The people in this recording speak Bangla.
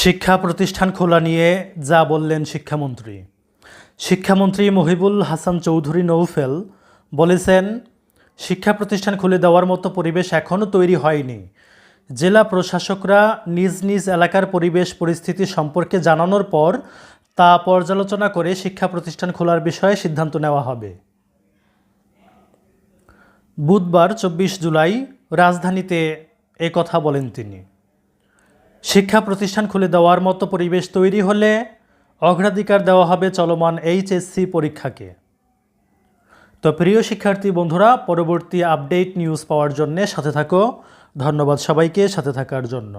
শিক্ষা প্রতিষ্ঠান খোলা নিয়ে যা বললেন শিক্ষামন্ত্রী। শিক্ষামন্ত্রী মহিবুল হাসান চৌধুরী নৌফেল বলেছেন, শিক্ষা প্রতিষ্ঠান খুলে দেওয়ার মতো পরিবেশ এখনও তৈরি হয়নি। জেলা প্রশাসকরা নিজ নিজ এলাকার পরিবেশ পরিস্থিতি সম্পর্কে জানানোর পর তা পর্যালোচনা করে শিক্ষা প্রতিষ্ঠান খোলার বিষয়ে সিদ্ধান্ত নেওয়া হবে। বুধবার চব্বিশ জুলাই রাজধানীতে কথা বলেন তিনি। শিক্ষা প্রতিষ্ঠান খুলে দেওয়ার মতো পরিবেশ তৈরি হলে অগ্রাধিকার দেওয়া হবে চলমান এইচএসসি পরীক্ষাকে। তো প্রিয় শিক্ষার্থী বন্ধুরা, পরবর্তী আপডেট নিউজ পাওয়ার জন্যে সাথে থাকো। ধন্যবাদ সবাইকে সাথে থাকার জন্য।